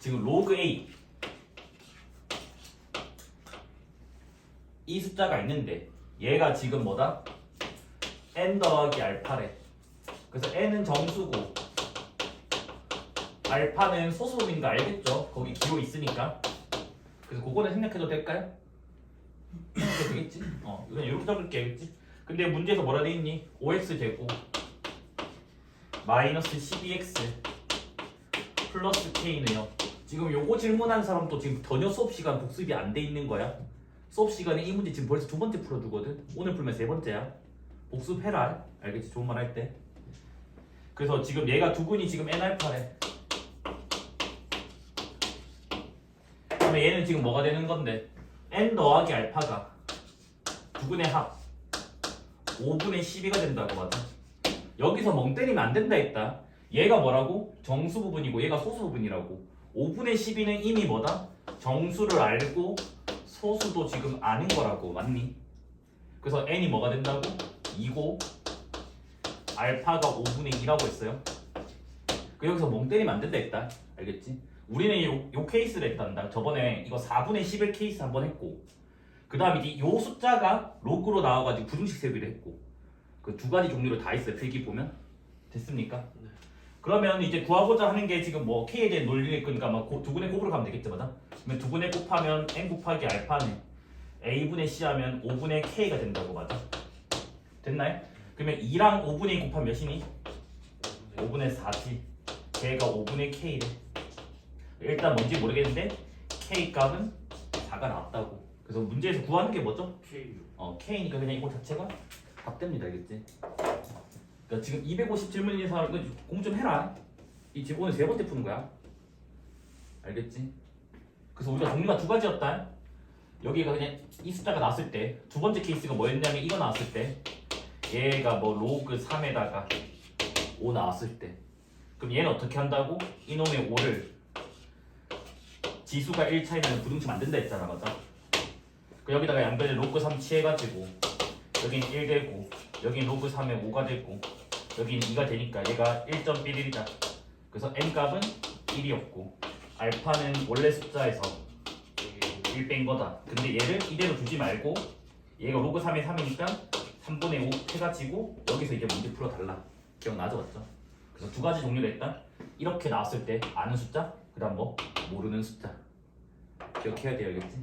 지금 로그 A 이 숫자가 있는데 얘가 지금 뭐다? n 더하기 알파래. 그래서 n은 정수고 알파는 소수인 거 알겠죠? 거기 기호 있으니까. 그래서 그거는 생략해도 될까요? 생각해도 되겠지? 어, 이건 이렇게 적을게 알겠지? 근데 문제에서 뭐라 돼 있니? 5x 되고 마이너스 12x 플러스 k는요. 지금 요거 질문한 사람도 지금 전혀 수업 시간 복습이 안 돼 있는 거야. 수업 시간에 이 문제 지금 벌써 두 번째 풀어주거든. 오늘 풀면 세 번째야. 복습해라. 알겠지? 좋은 말 할 때. 그래서 지금 얘가 두근이 지금 n 알파래. 그러면 얘는 지금 뭐가 되는 건데? n 더하기 알파가 두근의 합 5분의 12가 된다고 맞아. 여기서 멍 때리면 안 된다 했다. 얘가 뭐라고? 정수 부분이고 얘가 소수 부분이라고. 5분의 12는 이미 뭐다? 정수를 알고 소수도 지금 아는 거라고 맞니? 그래서 n이 뭐가 된다고? 2고 알파가 5분의 2라고 했어요. 그 여기서 멍 때리면 안 된다 했다. 알겠지? 우리는 요, 요 케이스를 했단다. 저번에 이거 4분의 11 케이스 한번 했고 그 다음에 이제 요 숫자가 로그로 나와가지고 부등식 세기를 했고 그 두 가지 종류로 다 있어요. 필기 보면 됐습니까? 네. 그러면 이제 구하고자 하는 게 지금 뭐 k에 대한 논리일 거니까 막 고- 두분의 곱으로 가면 되겠죠, 맞아? 그러면 두 분의 곱하면 n 곱하기 알파는 a분의 c 하면 5분의 k가 된다고 맞아? 됐나요? 그러면 2랑 5분의 2 곱하면 몇이니? 5분의 4지. 걔가 5분의 k래. 일단 뭔지 모르겠는데 k 값은 4가 나왔다고. 그래서 문제에서 구하는 게 뭐죠? K 어, K니까 그냥 이거 자체가 답됩니다, 알겠지? 그러니까 지금 250 질문인 사람 이거 공부 좀 해라. 이 지금 오늘 세 번째 푸는 거야. 알겠지? 그래서 우리가 종류가 두 가지였다. 여기가 그냥 이 숫자가 나왔을 때 두 번째 케이스가 뭐였냐면 이거 나왔을 때 얘가 뭐 로그 3에다가 5 나왔을 때 그럼 얘는 어떻게 한다고? 이놈의 5를 지수가 1 차이면 부등식 만든다 했잖아, 맞아? 그 여기다가 양변에 로그 3 취해가지고 여긴 1 되고 여긴 로그 3에 5가 되고 여긴 2가 되니까 얘가 1.11이다. 그래서 n 값은 1이었고 알파는 원래 숫자에서 1 뺀 거다. 근데 얘를 이대로 두지 말고 얘가 로그 3에 3이니까 3분의 5 해가지고 여기서 이제 문제 풀어달라. 기억나죠 맞죠? 그래서 두 가지 종류가 있다. 이렇게 나왔을 때 아는 숫자 그 다음 뭐 모르는 숫자. 기억해야 돼요 알겠지?